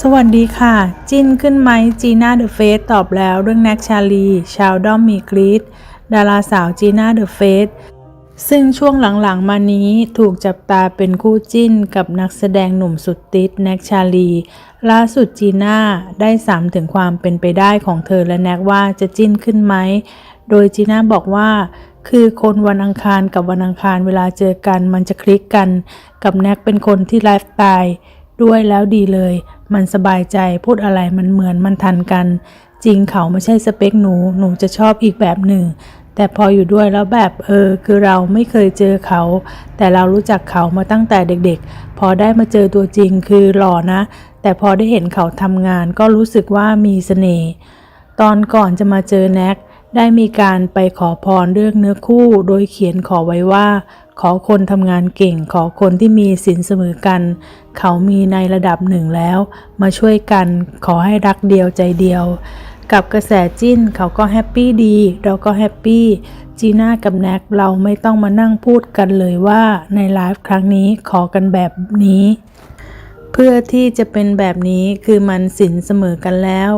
สวัสดีค่ะ จิ้นขึ้นไหมจีน่าเดอะเฟสตอบแล้วเรื่องแน็กชาลี ชาวด้อมมีกรีดดาราสาวจีน่าเดอะเฟสซึ่งช่วงหลังๆมานี้ถูกจับตาเป็นคู่จิ้นกับนักแสดงหนุ่มสุดติดแน็กชาลี ล่าสุดจีน่าได้สามถึงความเป็นไปได้ของเธอและแน็กว่าจะจิ้นขึ้นไหม โดยจีน่าบอกว่า คือคนวันอังคารกับวันอังคารเวลาเจอกันมันจะคลิกกัน กับแน็กเป็นคนที่ไลฟ์สไตล์ด้วยแล้วดีเลย มันสบายใจพูดอะไรมันเหมือนมันทันกัน จริงเขาไม่ใช่สเปคหนู หนูจะชอบอีกแบบหนึ่ง แต่พออยู่ด้วยแล้วแบบเออ คือเราไม่เคยเจอเขา แต่เรารู้จักเขามาตั้งแต่เด็กๆ พอได้มาเจอตัวจริงคือหล่อนะ แต่พอได้เห็นเขาทำงานก็รู้สึกว่ามีเสน่ห์ตอนก่อนจะมาเจอแน็ก ได้มีการไปขอพรเรื่องเนื้อคู่โดยเขียนขอไว้ว่า ขอคนทำงานเก่ง ขอคนที่มีศีลเสมอกัน เขามีในระดับหนึ่งแล้ว มาช่วยกันขอให้รักเดียวใจเดียว กับกระแสจิ้นเขาก็แฮปปี้ดี เราก็แฮปปี้จีน่ากับแน็กเราไม่ต้องมานั่งพูดกันเลยว่าในไลฟ์ครั้งนี้ขอกันแบบนี้ เพื่อที่จะเป็นแบบนี้คือมันสินเสมอกันแล้ว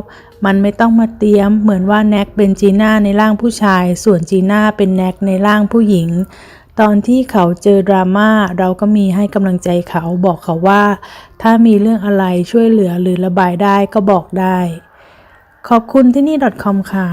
มันไม่ต้องมาเตรียมเหมือนว่าแน็กเป็นจีน่าในร่างผู้ชาย ส่วนจีน่าเป็นแน็กในร่างผู้หญิง ตอนที่เขาเจอดราม่าเราก็มีให้กำลังใจเขาบอกเขาว่า ถ้ามีเรื่องอะไรช่วยเหลือหรือระบายได้ก็บอกได้ ขอบคุณที่นี่ .com ค่ะ